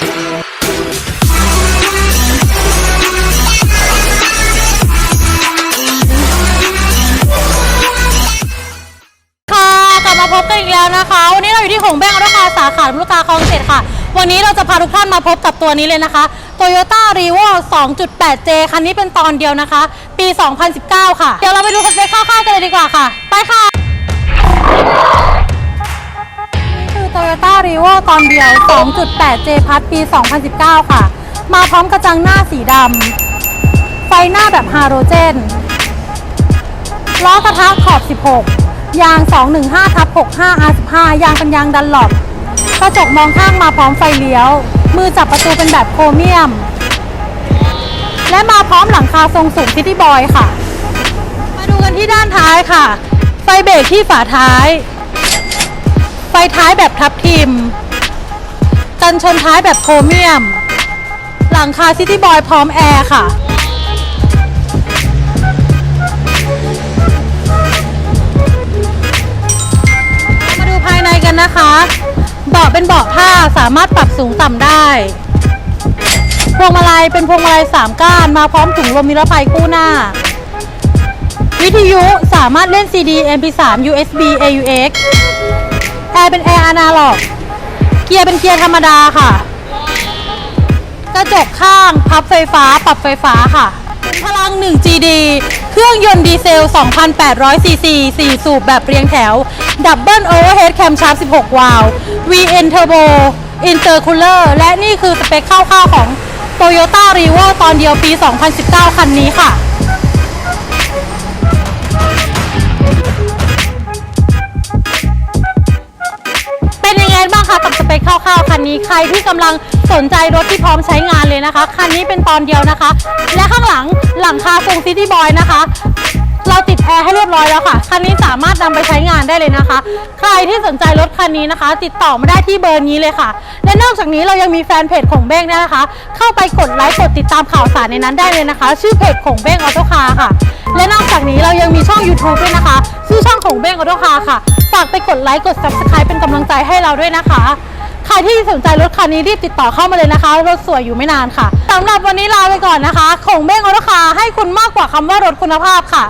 ค่ะกลับมาพบกันอีกแล้วนะคะ วันนี้เราอยู่ที่หงแบงราคาสาขาลำลูกกาคลองเจ็ดค่ะ วันนี้เราจะพาทุกท่านมาพบกับตัวนี้เลยนะคะ Toyota r e v o 2.8J คันนี้เป็นตอนเดียวนะคะ ปี 2019 ค่ะ เดี๋ยวเราไปดูสเปคคร่าวๆกันเลยดีกว่าค่ะ ไปค่ะ r e v o ตอนเดียว 2.8J พัทปี 2019 ค่ะ มาพร้อมกระจังหน้าสีดำ ไฟหน้าแบบฮาโรเจน ล้อกระทะขอบ 16 ยาง 215ทับ65 R15 ยางเป็นยางดันหลบกระจกมองข้างมาพร้อมไฟเลี้ยว มือจับประตูเป็นแบบโครเมียม และมาพร้อมหลังคาทรงสูงซิตี้บอยค่ะ มาดูกันที่ด้านท้ายค่ะ ไฟเบรกที่ฝาท้าย ไฟท้ายแบบทับทิม กันชนท้ายแบบโครเมียม หลังคาซิตี้บอยพร้อมแอร์ค่ะ มาดูภายในกันนะคะ เบาะเป็นเบาะผ้าสามารถปรับสูงต่ำได้ พวงมาลัยเป็นพวงมาลัย3ก้านมาพร้อมถุงลมนิรภัยคู่หน้า วิทยุสามารถเล่น CD MP3 USB AUX แอร์เป็นแอร์อนาล็อก เกียร์เป็นเกียร์ธรรมดาค่ะ กระจกข้างพับไฟฟ้าปรับไฟฟ้าค่ะ พลัง 1 GD เครื่องยนต์ดีเซล 2,800 ซีซี 4 สูบแบบเรียงแถว ดับเบิลโอเวอร์เฮดแคมชาร์ป16 วาล์ว VN Turbo Intercooler และนี่คือสเปคคร่าวๆของ Toyota r e v o ตอนเดียวปี 2019 คันนี้ค่ะ นี้ใครที่กำลังสนใจรถที่พร้อมใช้งานเลยนะคะ คันนี้เป็นตอนเดียวนะคะ และข้างหลังหลังคาทรงซิตี้บอยนะคะ เราติดแอร์ให้เรียบร้อยแล้วค่ะ คันนี้สามารถนำไปใช้งานได้เลยนะคะ ใครที่สนใจรถคันนี้นะคะ ติดต่อมาได้ที่เบอร์นี้เลยค่ะ และนอกจากนี้เรายังมีแฟนเพจของเบ้งนะคะ เข้าไปกดไลค์กดติดตามข่าวสารในนั้นได้เลยนะคะ ชื่อเพจของเบ้งออโต้คาร์ค่ะ และนอกจากนี้เรายังมีช่อง YouTube ด้วยนะคะ ชื่อช่องของเบ้งออโต้คาร์ค่ะ ฝากไปกดไลค์กด Subscribe เป็นกำลังใจให้เราด้วยนะคะ ใครที่สนใจรถคันนี้รีบติดต่อเข้ามาเลยนะคะ รถสวยอยู่ไม่นานค่ะสำหรับวันนี้ลาไปก่อนนะคะของเบ้งออโต้คาให้คุณมากกว่าคำว่ารถคุณภาพค่ะ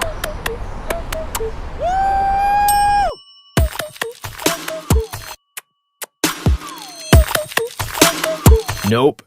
Nope.